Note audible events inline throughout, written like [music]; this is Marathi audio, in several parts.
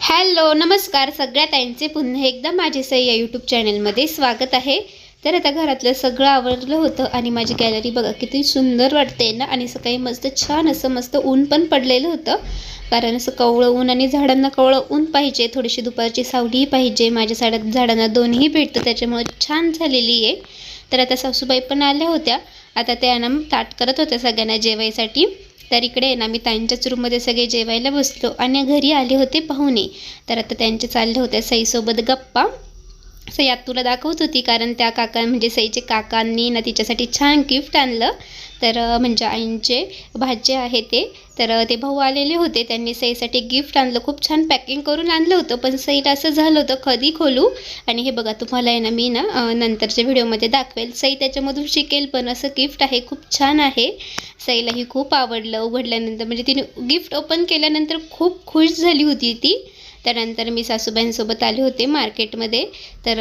हॅलो नमस्कार. सगळ्या ताईंचे पुन्हा एकदा माझे सई या यूट्यूब चॅनलमध्ये स्वागत आहे. तर आता घरातलं सगळं आवडलं होतं आणि माझी गॅलरी बघा किती सुंदर वाटते ना आणि सकाळी मस्त छान असं मस्त ऊन पण पडलेलं होतं. कारण असं कवळं ऊन आणि झाडांना कवळं ऊन पाहिजे थोडीशी दुपारची सावलीही पाहिजे माझ्या साड्यात झाडांना दोन्ही भेटतं त्याच्यामुळे छान झालेली आहे. तर आता सासूबाई पण आल्या होत्या. आता त्या ना ताट करत होत्या सगळ्यांना जेवायसाठी. तर इकडे आहे ना मी त्यांच्याच रूममध्ये सगळे जेवायला बसलो. आणि घरी आले होते पाहुणे. तर आता त्यांचे चालले होते सईसोबत गप्पा. सई आत तुला दाखवत होती कारण त्या काका म्हणजे सईचे काकांनी ना तिच्यासाठी छान गिफ्ट आणलं. तर म्हणजे आईंचे भाचे आहे ते तर ते भाऊ आलेले होते. त्यांनी सईसाठी गिफ्ट आणलं. खूप छान पॅकिंग करून आणलं होतं. पण सईला असं झालं होतं कधी खोलू? आणि हे बघा तुम्हाला आहे ना मी ना नंतरच्या व्हिडिओमध्ये दाखवेल. सई त्याच्यामधून शिकेल पण असं गिफ्ट आहे खूप छान आहे. सईलाही खूप आवडलं. उघडल्यानंतर म्हणजे तिने गिफ्ट ओपन केल्यानंतर खूप खुश झाली होती ती. त्यानंतर मी सासूबाईंसोबत आले होते मार्केटमध्ये. तर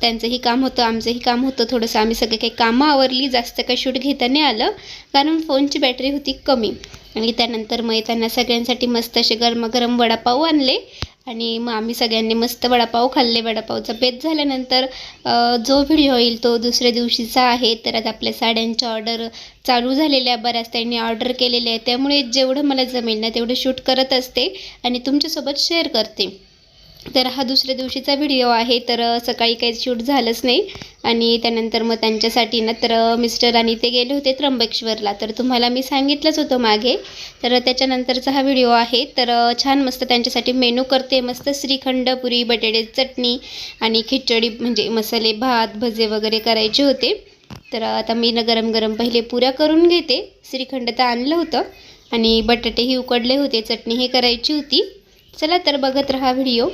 त्यांचंही काम होतं आमचंही काम होतं. थोडंसं आम्ही सगळे काही कामं आवरली जास्त काही शूट घेता नाही आलं. कारण फोनची बॅटरी होती कमी. आणि त्यानंतर मग त्यांना सगळ्यांसाठी मस्त असे गरमागरम वडापाव आणले. आणि मग आम्ही सगळ्यांनी मस्त वडापाव खाल्ले. वडापावचा बेत झाल्यानंतर जो व्हिडिओ येईल तो दुसऱ्या दिवशीचा आहे. तर आता आपल्या साड्यांच्या ऑर्डर चालू झालेल्या बऱ्याच त्यांनी ऑर्डर केलेल्या आहे. त्यामुळे जेवढं मला जमेल ना तेवढं शूट करत असते आणि तुमच्यासोबत शेअर करते. तर हा दुसऱ्या दिवशीचा व्हिडिओ आहे तर सकाळी काही शूट झालंच नाही. आणि त्यानंतर मग त्यांच्यासाठी ना तर मिस्टर आणि ते गेले होते त्र्यंबकेश्वरला. तर तुम्हाला मी सांगितलंच होतं मागे. तर त्याच्यानंतरचा हा व्हिडिओ आहे. तर छान मस्त त्यांच्यासाठी मेनू करते. मस्त श्रीखंड पुरी बटाटे चटणी आणि खिचडी म्हणजे मसाले भात भजे वगैरे करायचे होते. तर आता मी ना गरम गरम पहिले पुऱ्या करून घेते. श्रीखंड तर आणलं होतं. आणि बटाटेही उकडले होते. चटणी हे करायची होती. चला तर बघत राहा व्हिडिओ.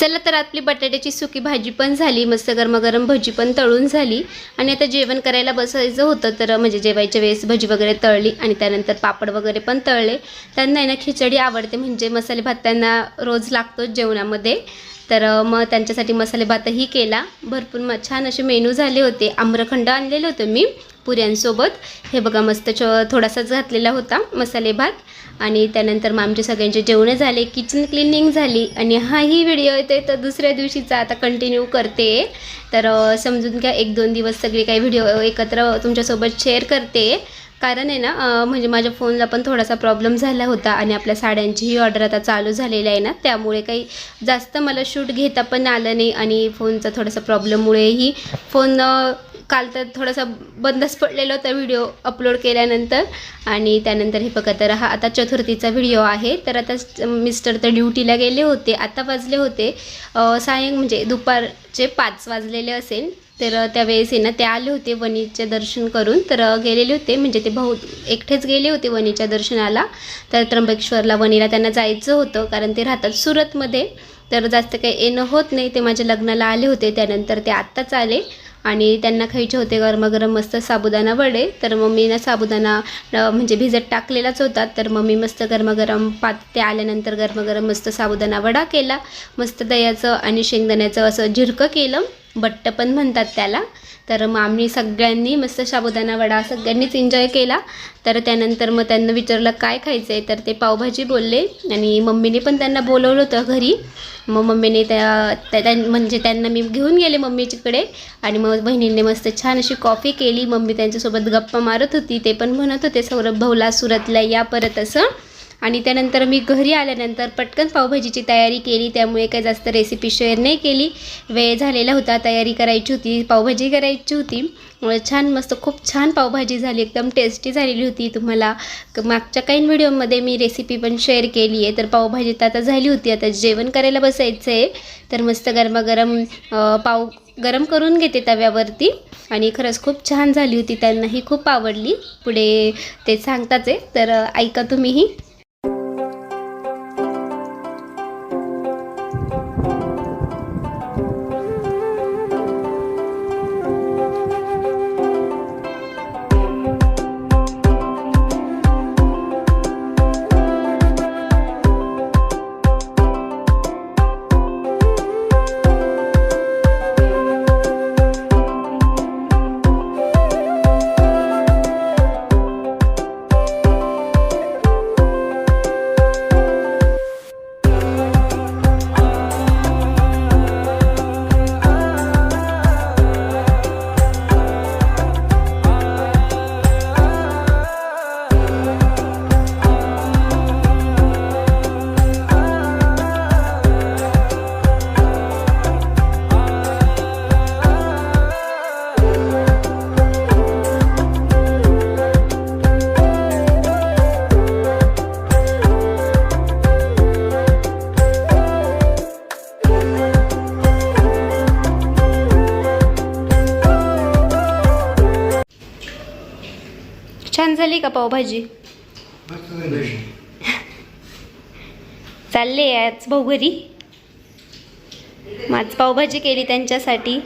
चला तर आपली बटाट्याची सुकी भाजी पण झाली मस्त गरमागरम भजी पण तळून झाली. आणि आता जेवण करायला बसायचं होतं तर म्हणजे जेवायच्या वेळेस भजी वगैरे तळली आणि त्यानंतर पापड वगैरे पण तळले. त्यांना आहे ना खिचडी आवडते म्हणजे मसाले भात त्यांना रोज लागतो जेवणामध्ये. तर मग त्यांच्यासाठी मसाले भातही केला. भरपूर म छान असे मेनू झाले होते. आम्रखंड आणलेलं होतं मी पुऱ्यांसोबत. हे बघा मस्त च थोडासाच घातलेला होता मसाले भात. आणि त्यानंतर मग आमचे सगळ्यांचे जेवणं झाले किचन क्लिनिंग झाली आणि हाही व्हिडिओ येतोय तर दुसऱ्या दिवशीचा आता कंटिन्यू करते. तर समजून घ्या एक दोन दिवस सगळे काही व्हिडिओ एकत्र तुमच्यासोबत शेअर करते. कारण आहे ना म्हणजे माझ्या फोनला पण थोडासा प्रॉब्लेम झाला होता आणि आपल्या साड्यांचीही ऑर्डर आता चालू झालेली आहे ना त्यामुळे काही जास्त मला शूट घेता पण आलं नाही आणि फोनचा थोडासा प्रॉब्लेममुळेही फोन काल तर थोडासा बंदच पडलेला होता व्हिडिओ अपलोड केल्यानंतर. आणि त्यानंतर हे बघा तर हा आता चतुर्थीचा व्हिडिओ आहे. तर आता मिस्टर तर ड्युटीला गेले होते आता वाजले होते. अ, सायं म्हणजे दुपारचे पाच वाजलेले असेल. तर त्यावेळेस ना ते आले होते वणीचे दर्शन करून. तर गेलेले होते म्हणजे ते भाऊ एकटेच गेले होते वणीच्या दर्शनाला. तर त्र्यंबकेश्वरला वणीला त्यांना जायचं होतं कारण ते राहतात सुरतमध्ये. तर जास्त काही येणं होत नाही ते माझ्या लग्नाला आले होते. त्यानंतर ते आत्ताच आले. आणि त्यांना खायचे होते गरमागरम मस्त साबुदाणा वडे. तर मग मी ना साबुदाणा म्हणजे भिजत टाकलेलाच होता. तर मग मी मस्त गरमागरम पात ते आल्यानंतर गरमागरम मस्त साबुदाणा वडा केला. मस्त दह्याचं आणि शेंगदाण्याचं असं झिरकं केलं. बट्ट पण म्हणतात त्याला. तर मग आम्ही सगळ्यांनी मस्त साबुदाणा वडा सगळ्यांनीच एन्जॉय केला. तर त्यानंतर मग त्यांना विचारलं काय खायचं आहे तर ते पावभाजी बोलले आणि मम्मीने पण त्यांना बोलवलं होतं घरी. मग मम्मीने त्या त्या त्यां- म्हणजे त्यांना मी घेऊन गेले मम्मीच्याकडे आणि मग बहिणींनी मस्त छान अशी कॉफी केली. मम्मी त्यांच्यासोबत गप्पा मारत होती ते पण म्हणत होते सौरभ भाऊला सुरतला या परत असं. आणि त्यानंतर मी घरी आल्यानंतर पटकन पावभाजीची तयारी केली. त्यामुळे काही जास्त रेसिपी शेअर नाही केली. वेळ झालेला होता तयारी करायची होती पावभाजी करायची होती. छान मस्त खूप छान पावभाजी झाली एकदम टेस्टी झालेली होती. तुम्हाला मागच्या काही व्हिडिओमध्ये मी रेसिपी पण शेअर केली आहे तर पावभाजी तर आता झाली होती आता जेवण करायला बसायचं आहे तर मस्त गरमागरम पाव गरम करून घेते तव्यावरती. आणि खरंच खूप छान झाली होती त्यांनाही खूप आवडली. पुढे ते सांगताच आहे. तर ऐका तुम्हीही. छान झाली का पावभाजी? चालले आज भाऊ घरी. माझ पावभाजी केली त्यांच्यासाठी.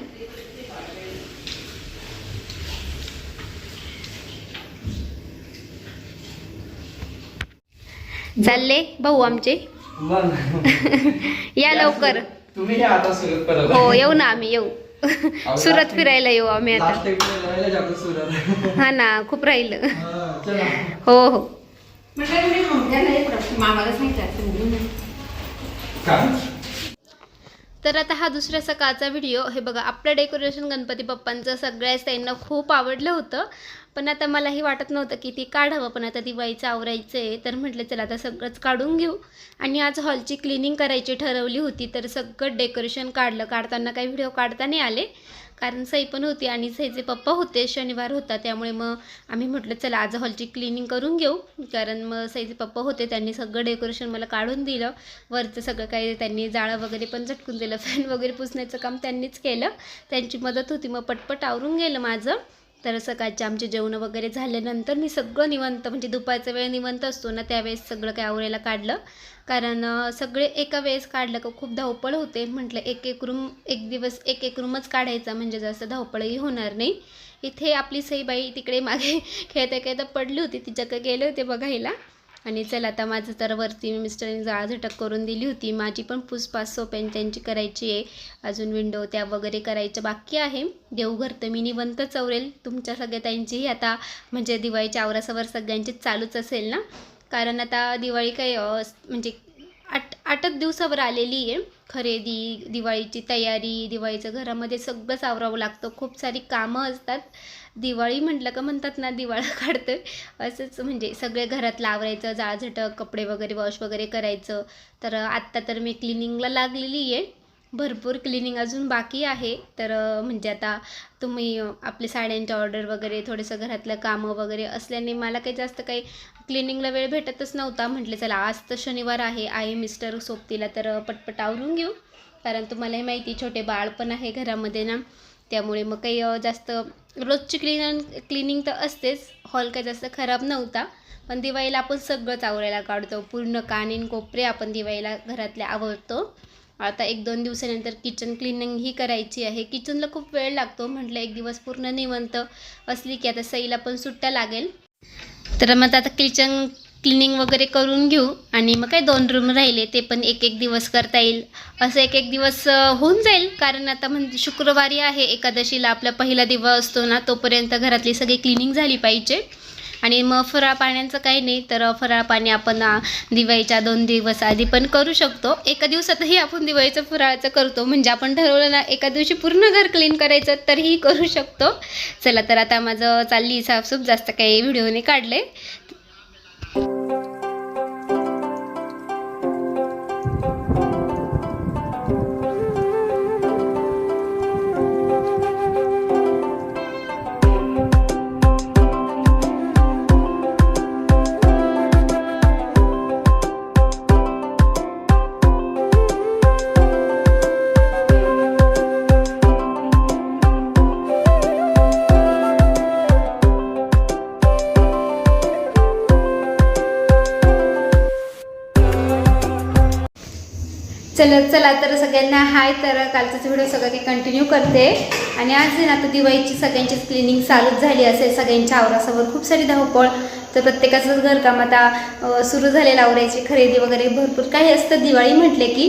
चालले भाऊ आमचे. [laughs] या लवकर. तुम्ही हो येऊ ना आम्ही येऊ. सुरत फिरायला येऊ आम्ही आता. [laughs] हा ना खूप राहिलं. हा, हो हो. तर आता हा दुसऱ्या सकाळचा व्हिडिओ हे बघा आपलं डेकोरेशन गणपती बाप्पांचं सगळ्याच त्यांना खूप आवडलं होतं. पण आता मलाही वाटत नव्हतं की ती काढावं पण आता दिवाळीचं आवरायचं आहे तर म्हटलं चला आता सगळंच काढून घेऊ. आणि आज हॉलची क्लिनिंग करायची ठरवली होती तर सगळं डेकोरेशन काढलं. काढताना काही व्हिडिओ काढता नाही आले कारण सई पण होती आणि सईचे पप्पा होते शनिवार होता त्यामुळे मग आम्ही म्हटलं चला आज हॉलची क्लिनिंग करून घेऊ. कारण मग सईचे पप्पा होते त्यांनी सगळं डेकोरेशन मला काढून दिलं. वरचं सगळं काही त्यांनी जाळं वगैरे पण झटकून दिलं फॅन वगैरे पुसण्याचं काम त्यांनीच केलं. त्यांची मदत होती मग पटपट आवरून गेलं माझं. तर सकाळचे आमचे जेवण वगैरे झाल्यानंतर मी सगळं निवंत म्हणजे दुपारचा वेळ निवंत असतो ना त्यावेळेस सगळं काय आवरायला काढलं. कारण सगळे एका वेळेस काढलं का खूप धावपळ होते. म्हटलं एक एक रूम एक दिवस एक एक रूमच काढायचा म्हणजे जास्त धावपळही होणार नाही. इथे आपली सईबाई तिकडे मागे [laughs] खेळता खेळता पडली होती. तिच्याकडे गेले होते बघायला. आणि चल आता माझं तर वरती मी मिस्टरने जाळ झटक करून दिली होती. माझी पण पुसपास सोप्यान त्यांची करायची आहे. अजून विंडो त्या वगैरे करायचं बाकी आहे. देवघर तर मी निवंत चवरेल तुमच्या सगळ्या त्यांचीही आता म्हणजे दिवाळीच्या आवरासावर सगळ्यांचीच चालूच असेल ना? कारण आता दिवाळी काही म्हणजे आठ आठच दिवसावर आलेली आहे. खरेदी दिवाळीची तयारी दिवाळीचं घरामध्ये सगळंच आवरावं लागतं. खूप सारी कामं असतात. दिवाळी म्हटलं का म्हणतात ना दिवाळा [laughs] काढतं असंच म्हणजे सगळे घरात लावरायचं जाळझटक कपडे वगैरे वॉश वगैरे करायचं. तर आत्ता तर मी क्लिनिंगला लागलेली आहे. भरपूर क्लिनिंग अजून बाकी आहे. तर म्हणजे आता तुम्ही आपले साड्यांच्या ऑर्डर वगैरे थोडंसं घरातलं कामं वगैरे असल्याने मला काही जास्त काही क्लिनिंगला वेळ भेटतच नव्हता. म्हटले चला आज तर शनिवार आहे. आहे मिस्टर सोबतीला तर पटपट आवरून घेऊ. कारण तुम्हालाही माहिती छोटे बाळ पण आहे घरामध्ये ना. त्यामुळे मग काही जास्त रोजची क्लीन क्लिनिंग तर असतेच. हॉल काही जास्त खराब नव्हता. पण दिवाळीला आपण सगळंच आवरायला काढतो. पूर्ण कानीन कोपरे आपण दिवाळीला घरातले आवरतो. आता एक दोन दिवसानंतर किचन क्लिनिंग ही करायची आहे. किचनला खूप वेळ लागतो म्हटलं एक दिवस पूर्ण निवंत असली की आता सईला पण सुट्ट्या लागेल. तर मग आता किचन क्लिनिंग वगैरे करून घेऊ आणि मग काय दोन रूम राहिले ते पण एक एक दिवस करता येईल. असं एक एक दिवस होऊन जाईल. कारण आता म्हणजे शुक्रवारी आहे एकादशीला आपला पहिला दिवस असतो ना तोपर्यंत घरातली सगळी क्लिनिंग झाली पाहिजे. आणि मग फराळ पाण्याचं काही नाही तर फराळ पाणी आपण दिवाळीच्या दोन दिवस आधी पण करू शकतो. एका दिवसातही आपण दिवाळीचं फराळाचं करतो. म्हणजे आपण ठरवलं ना एका दिवशी पूर्ण घर क्लीन करायचं तरीही करू शकतो. चला तर आता माझं चालली साफसूफ जास्त काही व्हिडिओने काढले. चला चला तर सगळ्यांना हाय तर कालचाच व्हिडिओ सगळं काही कंटिन्यू करते. आणि आज आहे ना आता दिवाळीची सगळ्यांचीच क्लिनिंग चालूच झाली असेल सगळ्यांच्या आवरासमोर खूप सारी धावपळ. तर प्रत्येकाचंच घरकाम आता सुरू झालेलं आवरायची खरेदी वगैरे भरपूर काही असतं. दिवाळी म्हटले की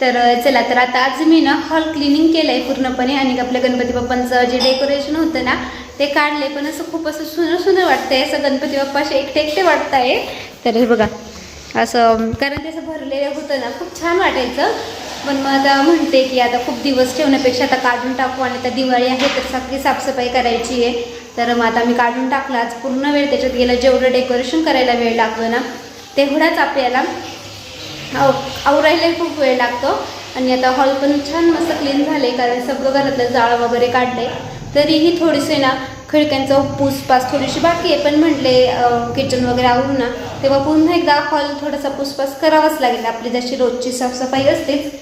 तर चला तर आता आज मी ना हॉल क्लिनिंग केलं आहे पूर्णपणे. आणि आपल्या गणपती बाप्पांचं जे डेकोरेशन होतं ना ते काढले पण असं खूप असं सुंदर सुंदर वाटतंय. असं गणपती बाप्पा असे एकटे एकटे वाटत आहे तर हे बघा असं कारण त्याचं भरलेलं होतं ना खूप छान वाटायचं. पण मग आता म्हणते की आता खूप दिवस ठेवण्यापेक्षा आता काढून टाकू आणि आता दिवाळी आहे तर सगळी साफसफाई करायची आहे. तर मग आता मी काढून टाकला आज पूर्ण वेळ त्याच्यात गेला जेवढं डेकोरेशन करायला वेळ लागतो ना तेवढाच आपल्याला आव आवरायलाही खूप वेळ लागतो. आणि आता हॉल पण छान मस्त क्लीन झाले कारण सगळं घरातलं जाळ वगैरे काढले तरीही थोडेसे ना खिडक्यांचं पुसपास थोडीशी बाकी आहे. पण म्हटले किचन वगैरे आवरून ना. तेव्हा पुन्हा एकदा हॉल थोडासा पुसपास करावाच लागेल. आपली जशी रोजची साफसफाई असतेच.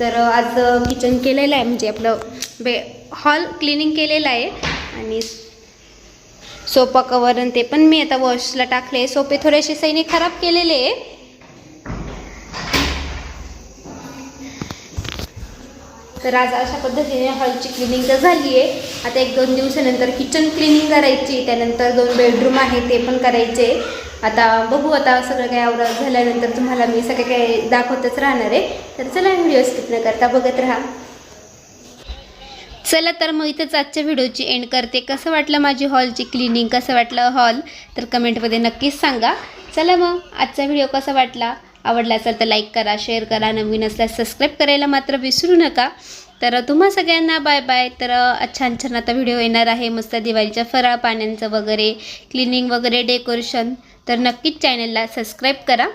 तर आज किचन केलेलं आहे. म्हणजे आपलं बे हॉल क्लिनिंग केलेलं आहे. आणि सोफा कवर आणि ते पण मी आता वॉशला टाकले सोपे थोडेसे सैनिक खराब केलेले आहे. तर आज अशा पद्धतीने हॉलची क्लिनिंग तर झाली आहे आता एक दोन दिवसानंतर किचन क्लिनिंग करायची त्यानंतर दोन बेडरूम आहे ते पण करायचे. आता बघू आता सगळं काही आवरा झाल्यानंतर तुम्हाला मी सगळं काही दाखवतच राहणार आहे. तर चला व्हिडिओ स्किप न करता बघत राहा. चला तर मग इथंच आजच्या व्हिडिओची एंड करते. कसं वाटलं माझी हॉलची क्लिनिंग? कसं वाटलं हॉल? तर कमेंटमध्ये नक्कीच सांगा. चला मग आजचा व्हिडिओ कसा वाटला? आवडला असेल तर लाईक करा शेअर करा नवीन असल्यास सबस्क्राईब करायला मात्र विसरू नका. तर तुम्हा सगळ्यांना बाय बाय तर छान छान आता व्हिडिओ येणार आहे. मस्त दिवाळीच्या फराळ पाण्यांचं वगैरे क्लिनिंग वगैरे डेकोरेशन तर नक्कीच चॅनलला सबस्क्राईब करा.